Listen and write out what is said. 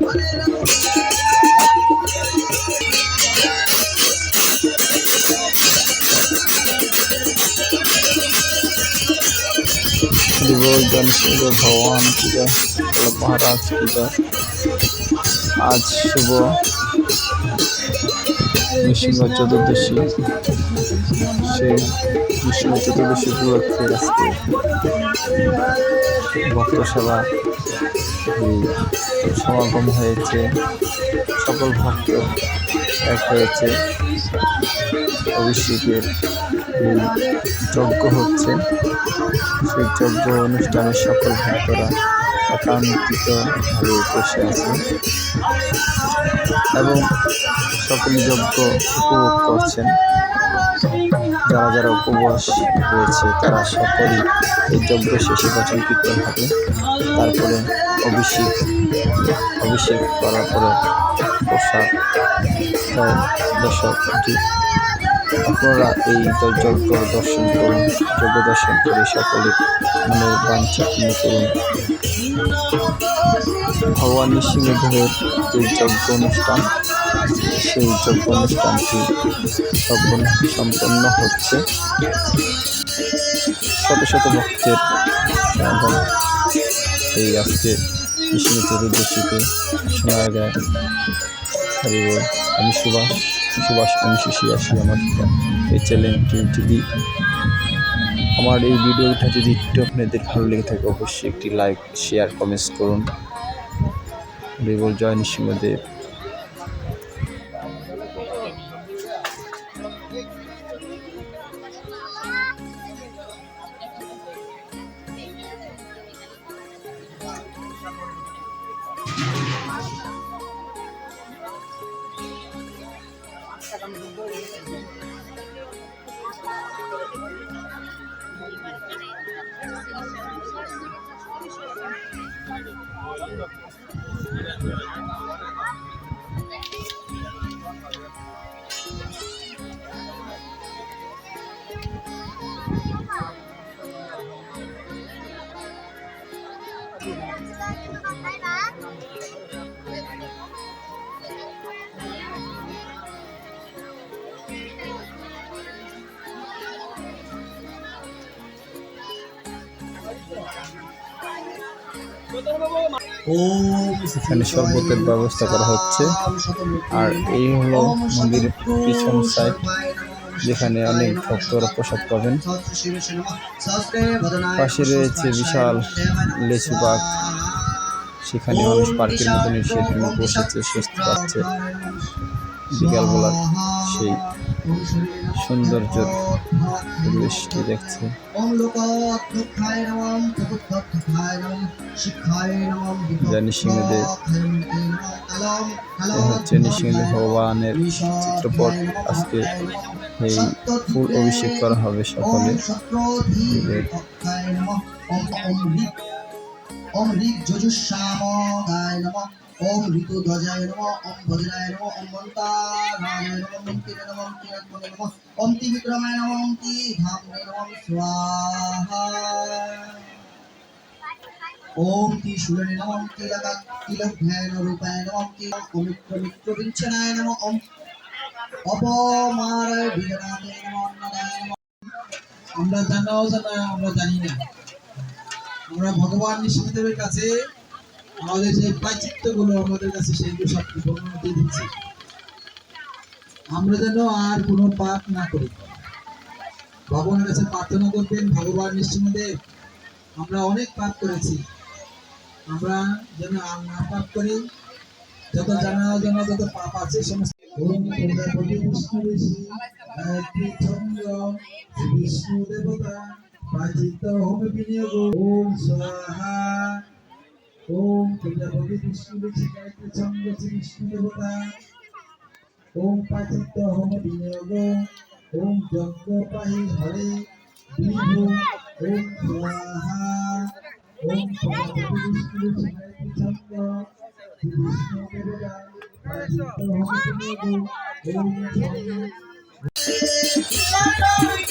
Valera. बोल जमशेद भगवान पूजा मतलब महाराज पूजा আজ শুভ নৃসিংহ চতুর্দশী সেই নৃসিংহ চতুর্দশী উপলক্ষে আজকে ভক্ত সভা এই সমাগম হয়েছে সকল ভক্ত এক হয়েছে অভিষেকের এই যজ্ঞ হচ্ছে। সেই যজ্ঞ অনুষ্ঠানে সকল ভক্তরা একান্তিতভাবে বসে আছে এবং সকল যজ্ঞ উপভোগ করছেন। যারা যারা উপবাস রয়েছে, তারা সকলেই এই যজ্ঞ শেষে বচন কীর্তন হবে। তারপরে অভিষেক অভিষেক করার পরে দেয় দর্শকটি আপনারা এই যজ্ঞ দর্শন করুন যজ্ঞ দর্শন করে সকলে মনের বাঞ্ছা পূর্ণ করুন ভগবান নৃসিংহদেবের যে যজ্ঞ অনুষ্ঠান, সেই যজ্ঞ অনুষ্ঠানটি সম্পন্ন হচ্ছে। শত শত ভক্তের এই আজকে নৃসিংহ চতুর্দশীতে শোনা যায়। হরি বল আমি সুভাষ সুভাষ, আমি শিশি আসি আমার এই চ্যানেলটি যদি আমার এই ভিডিওটা যদি একটু আপনাদের ভালো লেগে থাকে, অবশ্যই একটি লাইক শেয়ার কমেন্টস করুন। হরিবল জয় নৃসিংহদেব। এখানে শরবতের ব্যবস্থা করা হচ্ছে। আর এই হলো মন্দিরের পিছন সাইড যেখানে অনেক ভক্তরা প্রসাদ পাবেন। পাশে রয়েছে বিশাল লেচু বাগ। সেখানে মানুষ পার্কের মতন সেখানে বসেছে সুস্থ পাচ্ছে। বিকালবেলা সেই সৌন্দর্য পরিবেশটি দেখছে। যা নৃসিংহদেব হচ্ছে নৃসিংহ ভগবানের চিত্রপট। আজকে এই ফুল অভিষেক করা হবে সকলে। ওম ঋক যজুশ্যামগায় নম ওম ঋতুধ্বজায় নম ওম ভদ্রায় নম ওম মন্তারায় নম ওম তিরে নম ওম তিরাত্মনে নম ওম তি বিক্রমায় নম ওম তি ধামনে নম স্বাহা ওম তি শূলনে নম ওম তিলকা তিলভ্যায় রূপায় নম ওম তি অমিত্র মিত্র বিঞ্ছনায় নম ওম অপমারায় বিজনাতে নম অন্নদায় নম আমরা জানাও জানা আমরা জানি না আমরা ভগবান নৃসিংহদেবের কাছে আমাদের যে পাচিত্যগুলো আমাদের কাছে সেইগুলো সব দিয়ে দিচ্ছি আমরা যেন আর কোনো পাপ না করি ভগবানের কাছে প্রার্থনা করবেন ভগবান নৃসিংহদেব আমরা অনেক পাপ করেছি আমরা যেন আর না পাপ করি যত জানা জানা যত পাপ আছে সমস্ত বিষ্ণু দেবতা হোম বিনিয়োগ। ওম স্বাহা। ওম প্রজাপতি বিষ্ণু গায়ত্রী ছন্দ শ্রী বিষ্ণু দেবতা। ওম প্রাচিত্য হোম বিনিয়োগ। ওম যজ্ঞ পাহি হরে বিভু। ওম স্বাহা। ওম ভগবতে বিষ্ণু শিবায় চন্দ্র বিষ্ণু দেবতা। পরমিত ভগবতে ওম